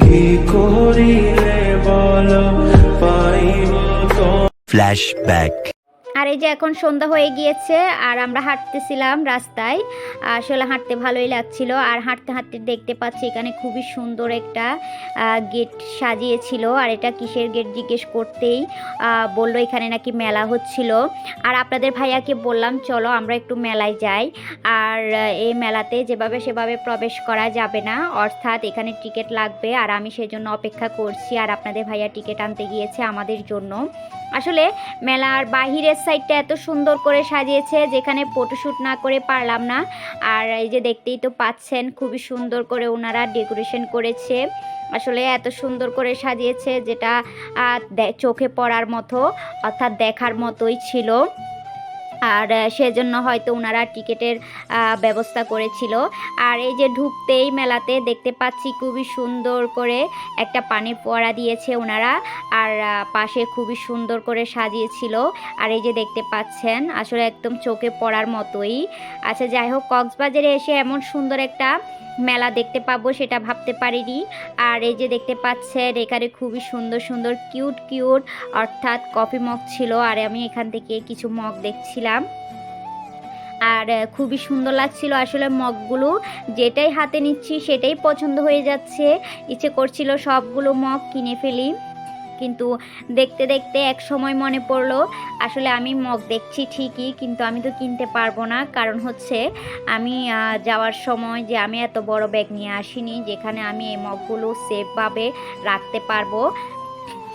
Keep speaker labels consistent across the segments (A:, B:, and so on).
A: কি করিলে বলো পাইব তো
B: Flashback.
C: এই যে এখন সন্ধ্যা হয়ে গিয়েছে আর আমরা হাঁটতেছিলাম রাস্তায়। আসলে হাঁটতে ভালোই লাগছিল আর হাঁটতে হাঁটতে দেখতে পাচ্ছি এখানে খুবই সুন্দর একটা গেট সাজিয়েছিল আর এটা কিসের গেট জিজ্ঞেস করতেই বলল এখানে নাকি মেলা হচ্ছিল। আর আপনাদের ভাইয়াকে বললাম, চলো আমরা একটু মেলায় যাই। আর এই মেলাতে যেভাবে সেভাবে প্রবেশ করা যাবে না। অর্থাৎ এখানে টিকিট লাগবে আর আমি সেজন্য অপেক্ষা করছি আর আপনাদের ভাইয়া টিকিট আনতে গিয়েছে আমাদের জন্য। আসলে মেলার বাহিরের সাইডটা এত সুন্দর করে সাজিয়েছে যেখানে ফটোশ্যুট না করে পারলাম না। আর এই যে দেখতেই তো পাচ্ছেন, খুবই সুন্দর করে ওনারা ডেকোরেশন করেছে। আসলে এত সুন্দর করে সাজিয়েছে যেটা চোখে পড়ার মতো, অর্থাৎ দেখার মতোই ছিল। আর সেজন্য হয়তো ওনারা টিকিটের ব্যবস্থা করেছিল। আর এই যে ঢুকতেই মেলাতে দেখতে পাচ্ছি খুবই সুন্দর করে একটা পানি ফোয়ারা দিয়েছে ওনারা আর পাশে খুবই সুন্দর করে সাজিয়েছিল। আর এই যে দেখতে পাচ্ছেন, আসলে একদম চোখে পড়ার মতোই। আচ্ছা যাই হোক, কক্সবাজারে এসে এমন সুন্দর একটা মেলা দেখতে পাবো সেটা ভাবতে পারিনি। আর এই যে দেখতে পাচ্ছেন, এখানে খুবই সুন্দর সুন্দর, কিউট কিউট, অর্থাৎ কফি মগ ছিল। আর আমি এখান থেকে কিছু মগ দেখছিলাম। আর খুবই সুন্দর লাগছিল আসলে মগগুলো। যেটাই হাতে নিচ্ছি সেটাই পছন্দ হয়ে যাচ্ছে। ইচ্ছে করছিল সবগুলো মগ কিনে ফেলি। কিন্তু দেখতে দেখতে এক সময় মনে পড়ল, আসলে আমি মগ দেখছি ঠিকই, কিন্তু আমি তো কিনতে পারব না। কারণ হচ্ছে আমি যাওয়ার সময় যে আমি এত বড় ব্যাগ নিয়ে আসিনি, যেখানে আমি এই মগগুলো সেফভাবে রাখতে পারব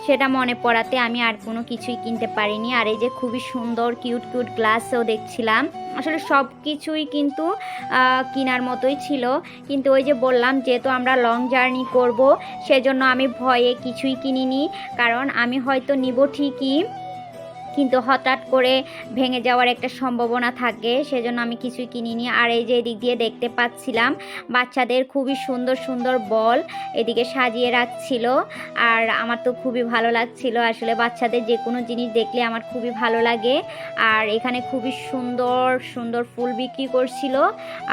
C: সেটা মনে পড়াতে আমি আর কোনো কিছুই কিনতে পারিনি। আর এই যে খুবই সুন্দর কিউট কিউট গ্লাসও দেখছিলাম। আসলে সব কিছুই কিন্তু কেনার মতোই ছিল। কিন্তু ওই যে বললাম, যেহেতু আমরা লং জার্নি করব, সেজন্য আমি ভয়ে কিছুই কিনিনি। কারণ আমি হয়তো নিব ঠিকই। কিন্তু হঠাৎ করে ভেঙে যাওয়ার একটা সম্ভাবনা থাকে, সেজন্য আমি কিছুই কিনিনি। আর এই যে এদিক দিয়ে দেখতে পাচ্ছিলাম, বাচ্চাদের খুবই সুন্দর সুন্দর বল এদিকে সাজিয়ে রাখছিল। আর আমার তো খুবই ভালো লাগছিল, আসলে বাচ্চাদের যে কোনো জিনিস দেখলে আমার খুবই ভালো লাগে। আর এখানে খুবই সুন্দর সুন্দর ফুল বিক্রি করছিল।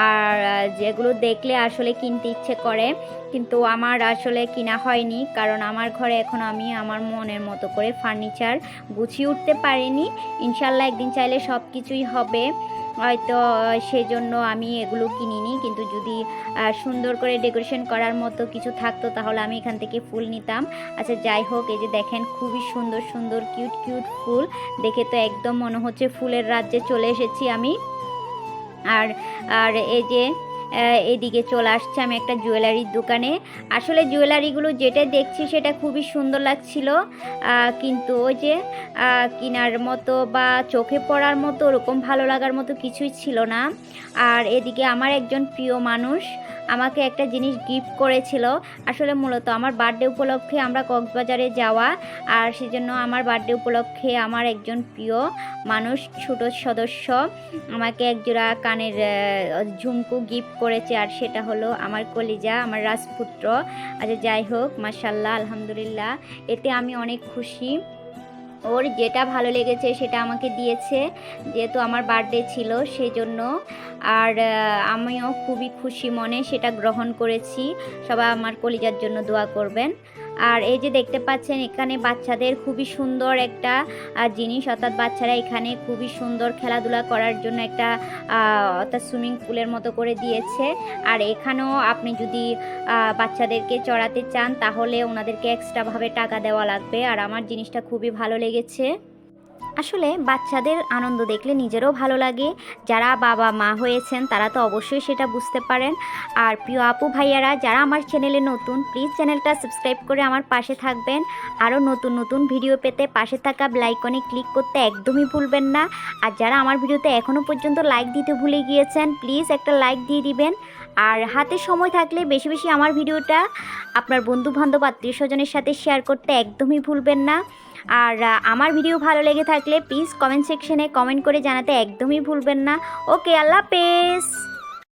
C: আর যেগুলো দেখলে আসলে কিনতে ইচ্ছে করে, কিন্তু আমার আসলে কিনা হয়নি। কারণ আমার ঘরে এখন আমি আমার মনের মতো করে ফার্নিচার গুছিয়ে উঠতে পারিনি। ইনশাল্লাহ একদিন চাইলে সব কিছুই হবে। হয়তো সেজন্য আমি এগুলো কিনিনি। কিন্তু যদি সুন্দর করে ডেকোরেশন করার মতো কিছু থাকতো, তাহলে আমি এখান থেকে ফুল নিতাম। আচ্ছা যাই হোক, এই যে দেখেন, খুবই সুন্দর সুন্দর, কিউট কিউট ফুল। দেখে তো একদম মনে হচ্ছে ফুলের রাজ্যে চলে এসেছি আমি। আর আর এই যে এদিকে চলে আসছে আমি একটা জুয়েলারির দোকানে। আসলে জুয়েলারিগুলো যেটা দেখছি সেটা খুবই সুন্দর লাগছিল। কিন্তু ওই যে কেনার মতো বা চোখে পড়ার মতো ওরকম ভালো লাগার মতো কিছুই ছিল না। আর এদিকে আমার একজন প্রিয় মানুষ আমাকে একটা জিনিস গিফট করেছিল। আসলে মূলত আমার বার্থডে উপলক্ষে আমরা কক্সবাজারে যাওয়া আর সেজন্য আমার বার্থডে উপলক্ষে আমার একজন প্রিয় মানুষ, ছোট সদস্য, আমাকে একজোড়া কানের ঝুমকু গিফট করেছে, আর সেটা হলো আমার কলিজা, আমার রাজপুত্র। আচ্ছা যাই হোক মাসাল্লাহ আলহামদুলিল্লাহ। এতে আমি অনেক খুশি। ওর যেটা ভালো লেগেছে সেটা আমাকে দিয়েছে, যেহেতু আমার বার্থডে ছিল সেই জন্য আর আমিও খুবই খুশি মনে সেটা গ্রহণ করেছি। সবাই আমার কলিজার জন্য দোয়া করবেন। আর এই যে দেখতে পাচ্ছেন, এখানে বাচ্চাদের খুবই সুন্দর একটা জিনিস। অর্থাৎ বাচ্চারা এখানে খুবই সুন্দর খেলাধুলা করার জন্য একটা অর্থাৎ সুইমিং পুলের মতো করে দিয়েছে। আর এখানেও আপনি যদি বাচ্চাদেরকে চড়াতে চান, তাহলে ওনাদেরকে এক্সট্রাভাবে টাকা দেওয়া লাগবে। আর আমার জিনিসটা খুবই ভালো লেগেছে। আসলে বাচ্চাদের আনন্দ দেখলে নিজেরও ভালো লাগে। যারা বাবা মা হয়েছেন, তারা তো অবশ্যই সেটা বুঝতে পারেন। আর প্রিয় আপু ভাইয়ারা, যারা আমার চ্যানেলে নতুন প্লিজ চ্যানেলটা সাবস্ক্রাইব করে আমার পাশে থাকবেন। আরও নতুন নতুন ভিডিও পেতে পাশে থাকা বেলাইকনে ক্লিক করতে একদমই ভুলবেন না। আর যারা আমার ভিডিওতে এখনও পর্যন্ত লাইক দিতে ভুলে গিয়েছেন প্লিজ একটা লাইক দিয়ে দিবেন। আর হাতে সময় থাকলে বেশি বেশি আমার ভিডিওটা আপনার বন্ধু বান্ধব আত্মীয় স্বজনের সাথে শেয়ার করতে একদমই ভুলবেন না। আর আমার ভিডিও ভালো লেগে থাকলে প্লিজ কমেন্ট সেকশনে কমেন্ট করে জানাতে একদমই ভুলবেন না। ওকে আল্লাহ হাফেজ।